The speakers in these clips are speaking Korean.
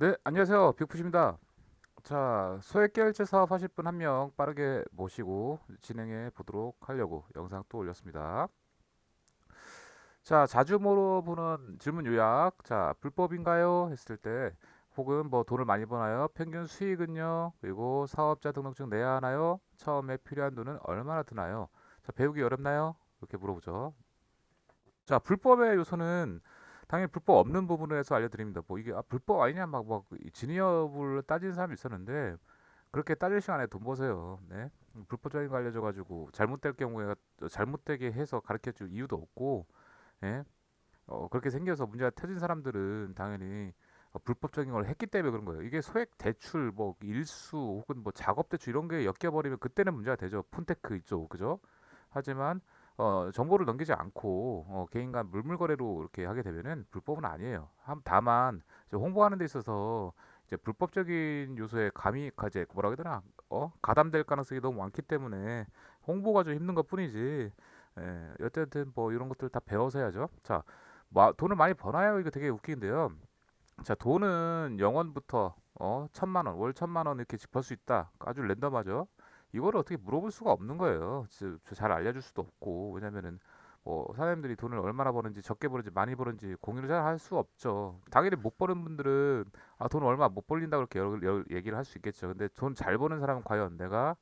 네, 안녕하세요. 빅푸시입니다. 자, 소액 결제 사업 하실 분 한 명 빠르게 모시고 진행해 보도록 하려고 영상 또 올렸습니다. 자, 자주 물어보는 질문 요약. 자, 불법인가요? 했을 때 혹은 뭐 돈을 많이 버나요? 평균 수익은요? 그리고 사업자 등록증 내야 하나요? 처음에 필요한 돈은 얼마나 드나요? 자, 배우기 어렵나요? 이렇게 물어보죠. 자, 불법의 요소는 당연히 불법 없는 부분에서 알려드립니다. 뭐 이게 아, 불법 아니냐 막 막 진위 여부를 따지는 사람이 있었는데 그렇게 따질 시간에 돈 버세요. 네. 음, 불법적인 거 알려줘가지고 잘못될 경우에 잘못되게 해서 가르쳐줄 이유도 없고, 예. 어, 그렇게 생겨서 문제가 터진 사람들은 당연히 어, 불법적인 걸 했기 때문에 그런 거예요. 이게 소액 대출, 뭐 일수 혹은 뭐 작업 대출 이런 게 엮여버리면 그때는 문제가 되죠. 푼테크 이쪽, 그죠? 하지만 어, 정보를 넘기지 않고 어, 개인 간 물물거래로 이렇게 하게 되면은 불법은 아니에요. 함- 다만 홍보하는 데 있어서 이제 불법적인 요소에 감히 이제 뭐라 되나 어 가담될 가능성이 너무 많기 때문에 홍보가 좀 힘든 것뿐이지. 예, 어쨌든 뭐 이런 것들 다 배워서 해야죠. 자, 뭐, 돈을 많이 버나요? 이거 되게 웃긴데요. 자, 돈은 0원부터 어, 천만 원, 월 천만 원 이렇게 벌수 있다. 아주 랜덤하죠. 이거를 어떻게 물어볼 수가 없는 거예요. 지- 잘 알려줄 수도 없고 왜냐면은 뭐 사장님들이 돈을 얼마나 버는지 적게 버는지 많이 버는지 공유를 잘 할 수 없죠. 당연히 못 버는 분들은 아 돈 얼마 못 벌린다 그렇게 얘기를 할 수 있겠죠. 근데 돈 잘 버는 사람은 과연 내가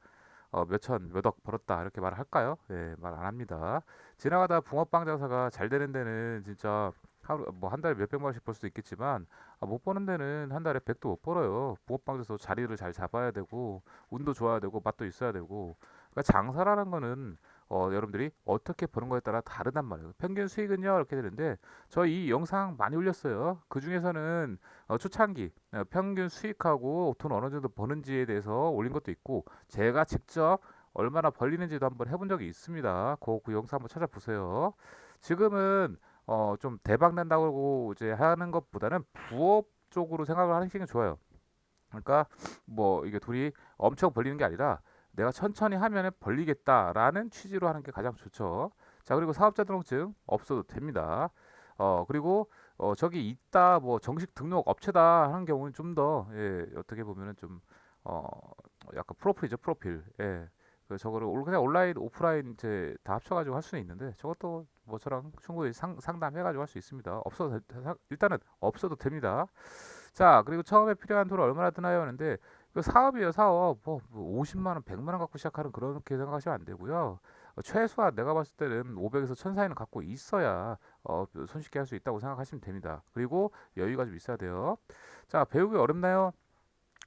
어, 몇천, 몇 억 벌었다 이렇게 말을 할까요? 예, 말 안 합니다. 지나가다 붕어빵 장사가 잘 되는 데는 진짜 하루 뭐 한 달에 몇백만 원씩 벌 수도 있겠지만 아, 못 버는 데는 한 달에 백도 못 벌어요. 붕어빵에서 자리를 잘 잡아야 되고 운도 좋아야 되고 맛도 있어야 되고 그러니까 장사라는 거는 어, 여러분들이 어떻게 버는 거에 따라 다르단 말이에요. 평균 수익은요 이렇게 되는데 저 이 영상 많이 올렸어요. 그 중에서는 어, 초창기 어, 평균 수익하고 돈 어느 정도 버는지에 대해서 올린 것도 있고 제가 직접 얼마나 벌리는지도 한번 해본 적이 있습니다. 그, 그 영상 한번 찾아보세요. 지금은 어, 좀 대박 난다고 이제 하는 것보다는 부업 쪽으로 생각을 하는 게 좋아요. 그러니까 뭐 이게 둘이 엄청 벌리는 게 아니라 내가 천천히 하면은 벌리겠다라는 취지로 하는 게 가장 좋죠. 자, 그리고 사업자 등록증 없어도 됩니다. 어, 그리고 어, 저기 있다 뭐 정식 등록 업체다 하는 경우는 좀 더 예, 어떻게 보면은 좀 어, 약간 프로필이죠, 프로필. 예. 그 저거를 올- 그냥 온라인, 오프라인 이제 다 합쳐가지고 할 수는 있는데 저것도 뭐 저랑 충분히 상, 상담해가지고 할 수 있습니다. 없어도 일단은 없어도 됩니다. 자, 그리고 처음에 필요한 돈을 얼마나 드나요? 하는데 그 사업이에요, 사업. 뭐, 뭐 50만 원, 100만 원 갖고 시작하는 그렇게 생각하시면 안 되고요. 어, 최소한 내가 봤을 때는 500에서 1000 사이는 갖고 있어야 어, 손쉽게 할 수 있다고 생각하시면 됩니다. 그리고 여유가 좀 있어야 돼요. 자, 배우기 어렵나요?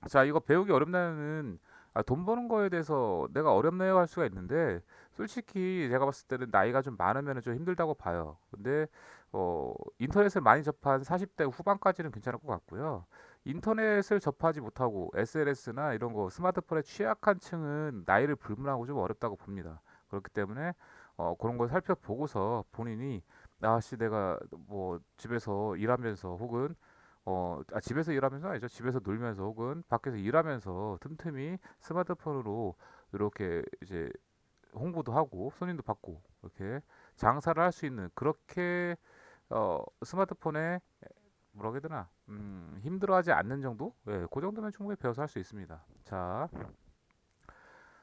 자, 이거 배우기 어렵나요는 아, 돈 버는 거에 대해서 내가 어렵나요 할 수가 있는데 솔직히 제가 봤을 때는 나이가 좀 많으면 좀 힘들다고 봐요. 근데 어, 인터넷을 많이 접한 40대 후반까지는 괜찮을 것 같고요. 인터넷을 접하지 못하고 SNS나 이런 거 스마트폰에 취약한 층은 나이를 불문하고 좀 어렵다고 봅니다. 그렇기 때문에 어, 그런 걸 살펴보고서 본인이 아씨 내가 뭐 집에서 일하면서 혹은 어, 아, 집에서 일하면서 아니죠. 집에서 놀면서 혹은 밖에서 일하면서 틈틈이 스마트폰으로 이렇게 이제 홍보도 하고 손님도 받고 이렇게 장사를 할 수 있는 그렇게 어, 스마트폰에 뭐라고 해야 되나 음, 힘들어하지 않는 정도? 예, 그 정도면 충분히 배워서 할 수 있습니다. 자,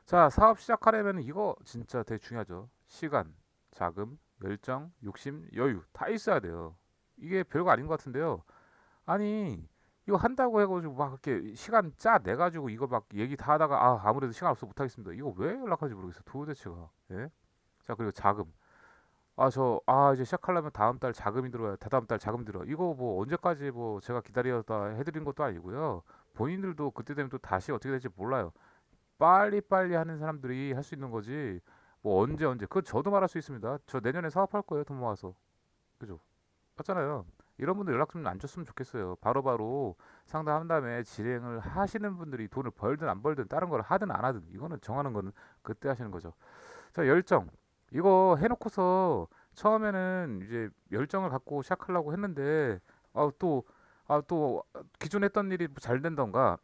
자 사업 시작하려면 이거 진짜 되게 중요하죠. 시간, 자금, 열정, 욕심, 여유 다 있어야 돼요. 이게 별거 아닌 것 같은데요. 아니 이거 한다고 해가지고 막 이렇게 시간 짜 내 가지고 이거 막 얘기 다 하다가 아 아무래도 시간 없어 못하겠습니다. 이거 왜 연락하는지 모르겠어. 도대체가. 예? 자 그리고 자금. 아 저아 이제 시작하려면 다음 달 자금이 들어와요. 다다음 달 자금 들어. 이거 뭐 언제까지 뭐 제가 기다려다 해드린 것도 아니고요. 본인들도 그때 되면 또 다시 어떻게 될지 몰라요. 빨리 빨리 하는 사람들이 할 수 있는 거지. 뭐 언제 언제. 그거 저도 말할 수 있습니다. 저 내년에 사업할 거예요. 돈 모아서. 그죠? 맞잖아요. 이런 분들 연락 좀 안 줬으면 좋겠어요. 바로 바로 상담한 다음에 진행을 하시는 분들이 돈을 벌든 안 벌든 다른 걸 하든 안 하든 이거는 정하는 거는 그때 하시는 거죠. 자, 열정. 이거 해놓고서 처음에는 이제 열정을 갖고 시작하려고 했는데 아, 또, 아, 또 기존 했던 일이 잘 된던가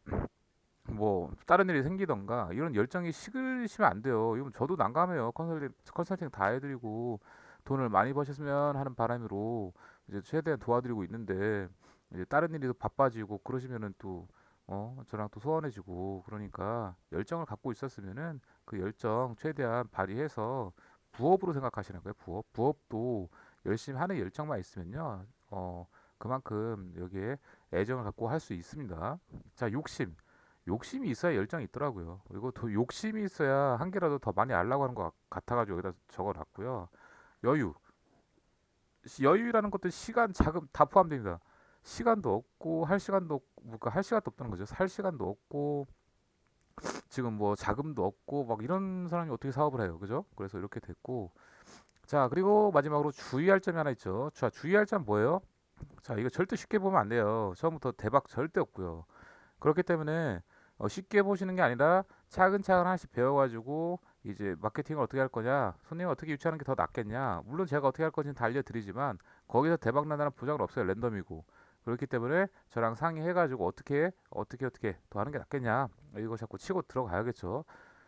뭐 다른 일이 생기던가 이런 열정이 식으시면 안 돼요. 이건 저도 난감해요. 컨설팅, 컨설팅 다 해드리고 돈을 많이 버셨으면 하는 바람으로 이제 최대한 도와드리고 있는데 이제 다른 일이 더 바빠지고 그러시면은 또 어, 저랑 또 소원해지고 그러니까 열정을 갖고 있었으면은 그 열정 최대한 발휘해서 부업으로 생각하시는 거예요. 부업. 부업도 열심히 하는 열정만 있으면요. 어, 그만큼 여기에 애정을 갖고 할 수 있습니다. 자, 욕심. 욕심이 있어야 열정이 있더라고요. 그리고 더 욕심이 있어야 한 개라도 더 많이 알라고 하는 것 같아가지고 여기다 적어놨고요. 여유. 시- 여유라는 것도 시간, 자금 다 포함됩니다. 시간도 없고 할 시간도 없고 뭐할 시간도 없다는 거죠. 살 시간도 없고 지금 뭐 자금도 없고 막 이런 사람이 어떻게 사업을 해요, 그죠? 그래서 이렇게 됐고 자 그리고 마지막으로 주의할 점이 하나 있죠. 자 주의할 점 뭐예요? 자 이거 절대 쉽게 보면 안 돼요. 처음부터 대박 절대 없고요. 그렇기 때문에 어, 쉽게 보시는 게 아니라 차근차근 하나씩 배워가지고 이제 마케팅을 어떻게 할 거냐, 손님을 어떻게 유치하는 게 더 낫겠냐. 물론 제가 어떻게 할 건지는 다 알려드리지만 거기서 대박 난다는 보장은 없어요. 랜덤이고. 그렇기 때문에 저랑 상의해가지고 어떻게 어떻게 어떻게 더 하는 게 낫겠냐. 이거 자꾸 치고 들어가야겠죠.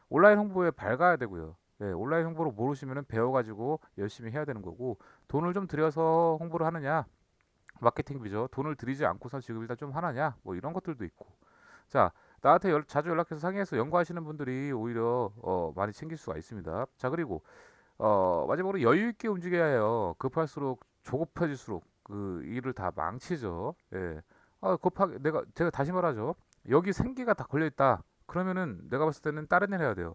온라인 홍보에 밝아야 되고요. 네, 온라인 홍보를 모르시면은 배워가지고 열심히 해야 되는 거고 돈을 좀 들여서 홍보를 하느냐 마케팅 비죠 돈을 들이지 않고서 지금 일단 좀 하느냐 뭐 이런 것들도 있고 자 나한테 연- 자주 연락해서 상의해서 연구하시는 분들이 오히려 어, 많이 챙길 수가 있습니다. 자 그리고 어, 마지막으로 여유 있게 움직여야 해요. 급할수록 조급해질수록 그 일을 다 망치죠. 예. 아, 급하게 내가 제가 다시 말하죠. 여기 생기가 다 걸려 있다. 그러면은 내가 봤을 때는 다른 일 해야 돼요.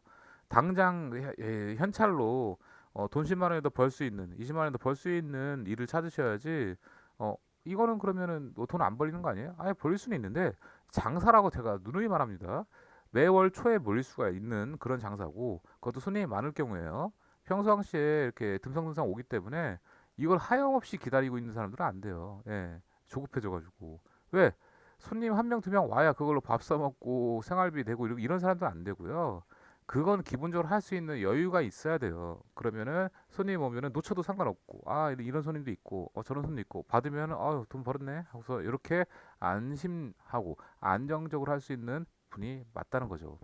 당장 해- 예, 현찰로 어, 돈 10만 원이라도 벌 수 있는 20만 원이라도 벌 수 있는 일을 찾으셔야지 어, 이거는 그러면은 돈 안 벌리는 거 아니에요? 아예 벌릴 수는 있는데 장사라고 제가 누누이 말합니다. 매월 초에 몰릴 수가 있는 그런 장사고 그것도 손님이 많을 경우에요. 평상시에 이렇게 듬성듬성 오기 때문에 이걸 하염없이 기다리고 있는 사람들은 안 돼요. 예, 조급해져가지고 왜 손님 한 명 두 명 와야 그걸로 밥 사 먹고 생활비 되고 이런 사람들은 안 되고요. 그건 기본적으로 할 수 있는 여유가 있어야 돼요. 그러면은 손님 오면은 놓쳐도 상관없고 아 이런 손님도 있고 어 저런 손님도 있고 받으면 아유 돈 벌었네 하고서 이렇게 안심하고 안정적으로 할 수 있는 분이 맞다는 거죠.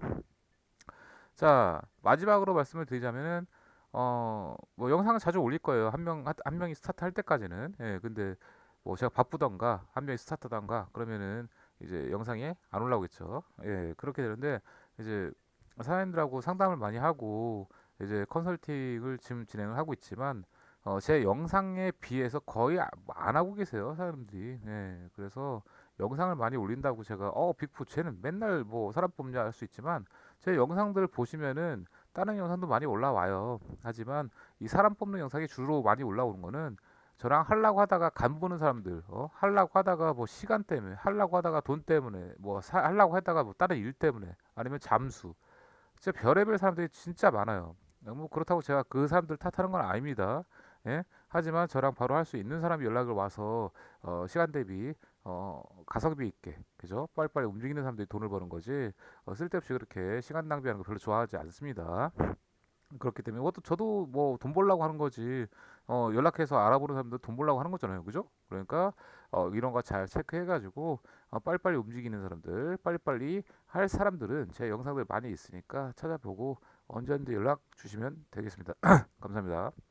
자 마지막으로 말씀을 드리자면은 어 뭐 영상을 자주 올릴 거예요. 한 명 한 명이 스타트 할 때까지는 예 근데 뭐 제가 바쁘던가 한 명이 스타트던가 그러면은 이제 영상이 안 올라오겠죠. 예 그렇게 되는데 이제 사장님들하고 상담을 많이 하고 이제 컨설팅을 지금 진행을 하고 있지만 어, 제 영상에 비해서 거의 아- 안 하고 계세요 사람들이. 예, 그래서 영상을 많이 올린다고 제가 어 빅푸 쟤는 맨날 뭐 사람 뽑냐 할 수 있지만 제 영상들 보시면은 다른 영상도 많이 올라와요. 하지만 이 사람 뽑는 영상이 주로 많이 올라오는 거는 저랑 하려고 하다가 간 보는 사람들 어 하려고 하다가 뭐 시간 때문에 하려고 하다가 돈 때문에 뭐 사, 하려고 하다가 뭐 다른 일 때문에 아니면 잠수 진짜 별의별 사람들이 진짜 많아요. 뭐 그렇다고 제가 그 사람들 탓하는 건 아닙니다. 예? 하지만 저랑 바로 할 수 있는 사람이 연락을 와서 어, 시간 대비 어, 가성비 있게 그죠? 빨리빨리 움직이는 사람들이 돈을 버는 거지 어, 쓸데없이 그렇게 시간 낭비하는 거 별로 좋아하지 않습니다. 그렇기 때문에 저도 뭐 돈 벌려고 하는 거지 어, 연락해서 알아보는 사람도 돈 벌려고 하는 거잖아요. 그죠? 그러니까 어, 이런 거 잘 체크해가지고 어, 빨리빨리 움직이는 사람들 빨리빨리 할 사람들은 제 영상들 많이 있으니까 찾아보고 언제든지 연락 주시면 되겠습니다. 감사합니다.